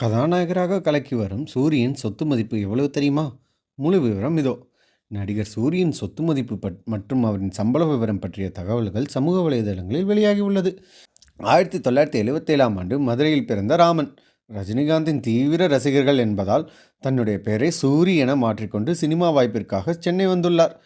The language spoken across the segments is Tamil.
கதாநாயகராக கலக்கி வரும் சூரியன் சொத்து மதிப்பு எவ்வளவு தெரியுமா? முழு விவரம் இதோ. நடிகர் சூரியன் சொத்து மதிப்பு பட் மற்றும் அவரின் சம்பள விவரம் பற்றிய தகவல்கள் சமூக வலைதளங்களில் வெளியாகி உள்ளது ஆயிரத்தி தொள்ளாயிரத்தி எழுபத்தேழாம் ஆண்டு மதுரையில் பிறந்த ராமன் ரஜினிகாந்தின் தீவிர ரசிகர்கள் என்பதால் தன்னுடைய பெயரை சூரி என மாற்றிக்கொண்டு சினிமா வாய்ப்பிற்காக சென்னை வந்துள்ளார்.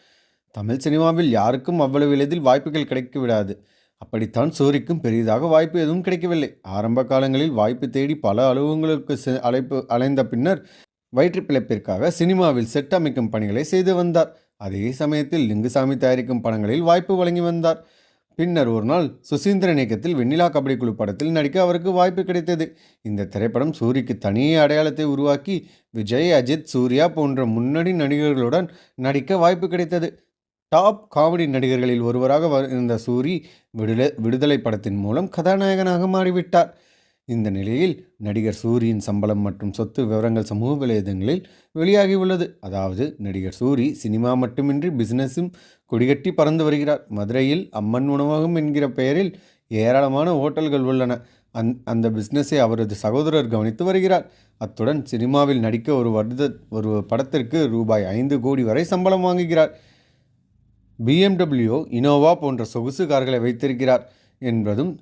தமிழ் சினிமாவில் யாருக்கும் அவ்வளவு எளிதில் வாய்ப்புகள் கிடைக்க விடாது அப்படித்தான் சூரிக்கும் பெரிதாக வாய்ப்பு எதுவும் கிடைக்கவில்லை. ஆரம்ப காலங்களில் வாய்ப்பு தேடி பல அலுவலகங்களுக்கு செ- அழைப்பு அலைந்த பின்னர் வயிற்று பிழைப்பிற்காக சினிமாவில் செட் அமைக்கும் பணிகளை செய்து வந்தார். அதே சமயத்தில் லிங்குசாமி தயாரிக்கும் படங்களில் வாய்ப்பு வழங்கி வந்தார். பின்னர் ஒரு நாள் சுசீந்திரன் இயக்கத்தில் வெண்ணிலா கபடி குழு படத்தில் நடிக்க அவருக்கு வாய்ப்பு கிடைத்தது. இந்த திரைப்படம் சூரிக்கு தனியே அடையாளத்தை உருவாக்கி விஜய் அஜித் சூர்யா போன்ற முன்னணி நடிகர்களுடன் நடிக்க வாய்ப்பு கிடைத்தது. டாப் காமெடி நடிகர்களில் ஒருவராக வ- இருந்த சூரி விடுதலை விடுதலை படத்தின் மூலம் கதாநாயகனாக மாறிவிட்டார். இந்த நிலையில் நடிகர் சூரியின் சம்பளம் மற்றும் சொத்து விவரங்கள் சமூக வலைதளங்களில் வெளியாகியுள்ளது. அதாவது நடிகர் சூரி சினிமா மட்டுமின்றி பிசினஸும் கொடிகட்டி பறந்து வருகிறார். மதுரையில் அம்மன் உணவகம் என்கிற பெயரில் ஏராளமான ஓட்டல்கள் உள்ளன. அந் அந்த பிஸ்னஸை அவரது சகோதரர் கவனித்து வருகிறார். அத்துடன் சினிமாவில் நடிக்க ஒரு வருட ஒரு படத்திற்கு ரூபாய் ஐந்து கோடி வரை சம்பளம் வாங்குகிறார். பிஎம்டபிள்யூ இனோவா போன்ற சொகுசு கார்களை வைத்திருக்கிறார் என்பதும்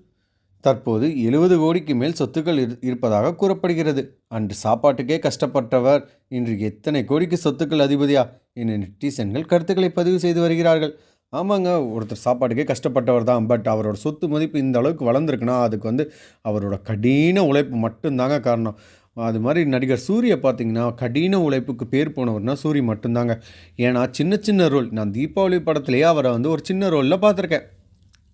தற்போது எழுபது கோடிக்கு மேல் சொத்துக்கள் இரு- இருப்பதாக கூறப்படுகிறது. அன்று சாப்பாட்டுக்கே கஷ்டப்பட்டவர். இன்று எத்தனை கோடிக்கு சொத்துக்கள் அதிபதியா என நெட்டிசன்கள் கருத்துக்களை பதிவு செய்து வருகிறார்கள். ஆமாங்க ஒருத்தர் சாப்பாட்டுக்கே கஷ்டப்பட்டவர் தான். பட் அவரோட சொத்து மதிப்பு இந்த அளவுக்கு வளர்ந்துருக்குன்னா அதுக்கு வந்து அவரோட கடின உழைப்பு மட்டும்தாங்க காரணம். அது மாதிரி நடிகர் சூரிய பார்த்தீங்கன்னா கடின உழைப்புக்கு பேர் போனவர்னா சூரி மட்டும்தாங்க. ஏன்னா சின்ன சின்ன ரோல் நான் தீபாவளி படத்துலேயே அவரை வந்து ஒரு சின்ன ரோலில் பார்த்துருக்கேன்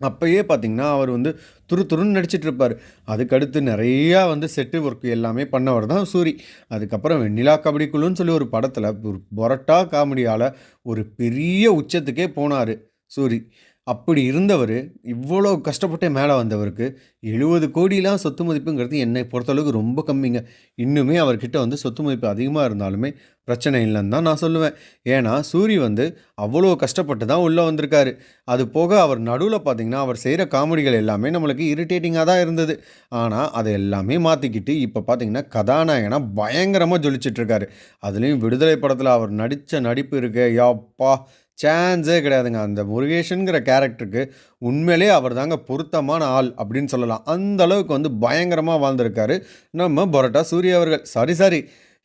அப்போயே பார்த்தீங்கன்னா அவர் வந்து துரு துருன்னு நடிச்சிட்டு இருப்பார் அதுக்கடுத்து நிறையா வந்து செட்டு ஒர்க் எல்லாமே பண்ணவர் தான் சூரி. அதுக்கப்புறம் வெண்ணிலா கபடிக்குழுன்னு சொல்லி ஒரு படத்தில் ஒரு பொரட்டா காமெடியால் ஒரு பெரிய உச்சத்துக்கே போனார் சூரி. அப்படி இருந்தவர் இவ்வளோ கஷ்டப்பட்டு மேலே வந்தவருக்கு எழுபது கோடிலாம் சொத்து மதிப்புங்கிறது என்னை பொறுத்தளவுக்கு ரொம்ப கம்மிங்க. இன்னுமே அவர்கிட்ட வந்து சொத்து மதிப்பு அதிகமாக இருந்தாலுமே பிரச்சனை இல்லைன்னு தான் நான் சொல்லுவேன். ஏன்னா சூரி வந்து அவ்வளோ கஷ்டப்பட்டு தான் உள்ளே வந்திருக்காரு. அது போக அவர் நடுவில் பார்த்திங்கன்னா அவர் செய்கிற காமெடிகள் எல்லாமே நம்மளுக்கு இரிட்டேட்டிங்காக தான் இருந்தது. ஆனால் அதை எல்லாமே மாற்றிக்கிட்டு இப்போ பார்த்திங்கன்னா கதாநாயகனாக பயங்கரமாக ஜொலிச்சிட்ருக்காரு. அதுலேயும் விடுதலை படத்தில் அவர் நடித்த நடிப்பு இருக்கு யாப்பா! சான்ஸே கிடையாதுங்க. அந்த முருகேஷனுங்கிற கேரக்டருக்கு உண்மையிலே அவர் தாங்க பொருத்தமான ஆள் அப்படின்னு சொல்லலாம். அந்த அளவுக்கு வந்து பயங்கரமாக வாழ்ந்திருக்காரு. நம்ம பரோட்டா சூரிய அவர்கள். சாரி சாரி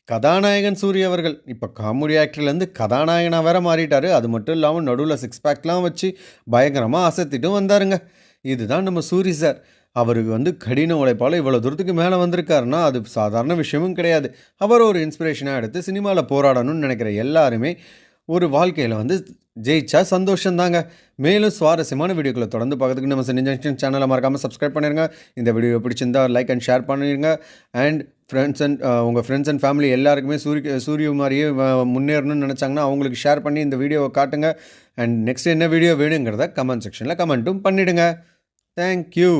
கதாநாயகன் சூரிய அவர்கள். இப்போ காமெடி ஆக்டர்லேருந்து கதாநாயகனாக வேற மாறிட்டாரு. அது மட்டும் இல்லாமல் நடுவில் சிக்ஸ் பேக்லாம் வச்சு பயங்கரமாக அசத்திட்டும் வந்தாருங்க. இதுதான் நம்ம சூரி சார் அவருக்கு வந்து கடின உழைப்பால் இவ்வளோ தூரத்துக்கு மேலே வந்திருக்காருன்னா அது சாதாரண விஷயமும் கிடையாது. அவர் ஒரு இன்ஸ்பிரேஷனாக எடுத்து சினிமாவில் போராடணும்னு நினைக்கிற எல்லாருமே ஒரு வாழ்க்கையில் வந்து ஜெயிச்சா சந்தோஷம்தாங்க. மேலும் சுவாரஸ்யமான வீடியோக்களை தொடர்ந்து பார்க்கறதுக்கு நம்ம சினி சேனலை மறக்காமல் சப்ஸ்கிரைப் பண்ணிடுங்க இந்த வீடியோ பிடிச்சிருந்தா லைக் அண்ட் ஷேர் பண்ணிடுங்க அண்ட் ஃப்ரெண்ட்ஸ் அண்ட் உங்கள் ஃப்ரெண்ட்ஸ் அண்ட் ஃபேமிலி எல்லாருக்குமே சூரிய சூரிய மாதிரியே முன்னேறணும்னு நினச்சாங்கன்னா அவங்களுக்கு ஷேர் பண்ணி இந்த வீடியோவை காட்டுங்க. அண்ட் நெக்ஸ்ட் என்ன வீடியோ வேணுங்கிறத கமெண்ட் செக்ஷனில் கமெண்ட்டும் பண்ணிவிடுங்க தேங்க்யூ